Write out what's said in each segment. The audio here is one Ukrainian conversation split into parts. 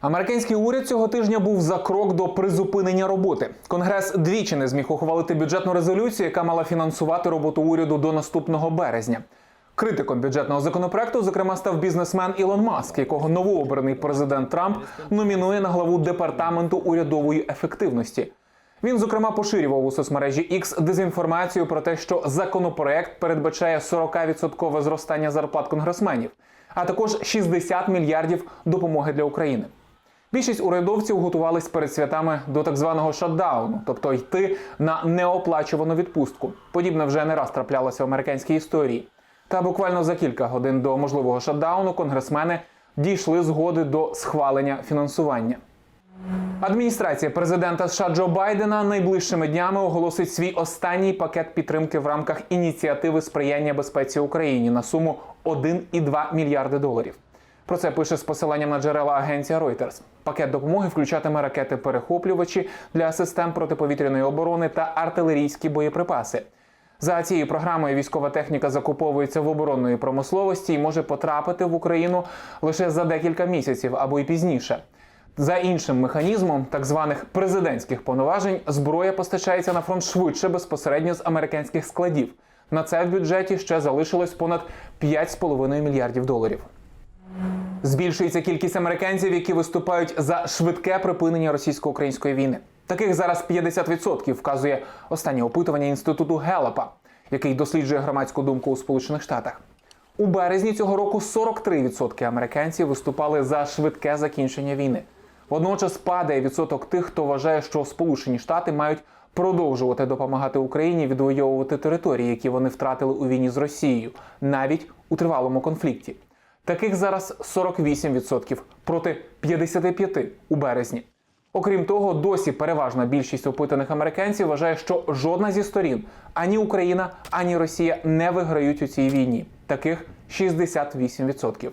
Американський уряд цього тижня був за крок до призупинення роботи. Конгрес двічі не зміг ухвалити бюджетну резолюцію, яка мала фінансувати роботу уряду до наступного березня. Критиком бюджетного законопроекту, зокрема, став бізнесмен Ілон Маск, якого новообраний президент Трамп номінує на главу департаменту урядової ефективності. Він, зокрема, поширював у соцмережі X дезінформацію про те, що законопроект передбачає 40% зростання зарплат конгресменів, а також 60 мільярдів допомоги для України. Більшість урядовців готувались перед святами до так званого шатдауну, тобто йти на неоплачувану відпустку. Подібне вже не раз траплялося в американській історії. Та буквально за кілька годин до можливого шатдауну конгресмени дійшли згоди до схвалення фінансування. Адміністрація президента США Джо Байдена найближчими днями оголосить свій останній пакет підтримки в рамках ініціативи сприяння безпеці Україні на суму 1,2 мільярди доларів. Про це пише з посиланням на джерела агенція Reuters. Пакет допомоги включатиме ракети-перехоплювачі для систем протиповітряної оборони та артилерійські боєприпаси. За цією програмою військова техніка закуповується в оборонної промисловості і може потрапити в Україну лише за декілька місяців або й пізніше. За іншим механізмом так званих президентських повноважень зброя постачається на фронт швидше безпосередньо з американських складів. На це в бюджеті ще залишилось понад 5,5 мільярдів доларів. Збільшується кількість американців, які виступають за швидке припинення російсько-української війни. Таких зараз 50%, вказує останнє опитування інституту Гелапа, який досліджує громадську думку у Сполучених Штатах. У березні цього року 43% американців виступали за швидке закінчення війни. Водночас падає відсоток тих, хто вважає, що Сполучені Штати мають продовжувати допомагати Україні відвоювати території, які вони втратили у війні з Росією, навіть у тривалому конфлікті. Таких зараз 48% проти 55% у березні. Окрім того, досі переважна більшість опитаних американців вважає, що жодна зі сторін ані Україна, ані Росія не виграють у цій війні. Таких 68%.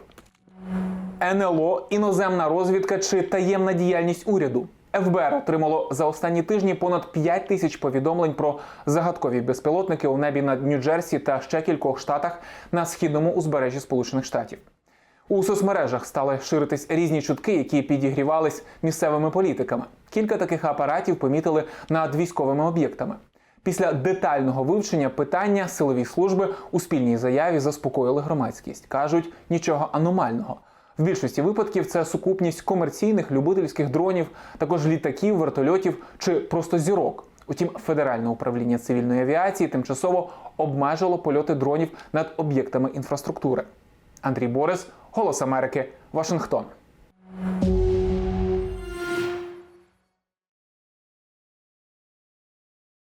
НЛО, іноземна розвідка чи таємна діяльність уряду. ФБР отримало за останні тижні понад 5 тисяч повідомлень про загадкові безпілотники у небі над Нью-Джерсі та ще кількох штатах на східному узбережжі Сполучених Штатів. У соцмережах стали ширитись різні чутки, які підігрівались місцевими політиками. Кілька таких апаратів помітили над військовими об'єктами. Після детального вивчення питання силові служби у спільній заяві заспокоїли громадськість. кажуть нічого аномального. В більшості випадків це сукупність комерційних любительських дронів, також літаків, вертольотів чи просто зірок. Утім, Федеральне управління цивільної авіації тимчасово обмежило польоти дронів над об'єктами інфраструктури. Андрій Борис, Голос Америки, Вашингтон.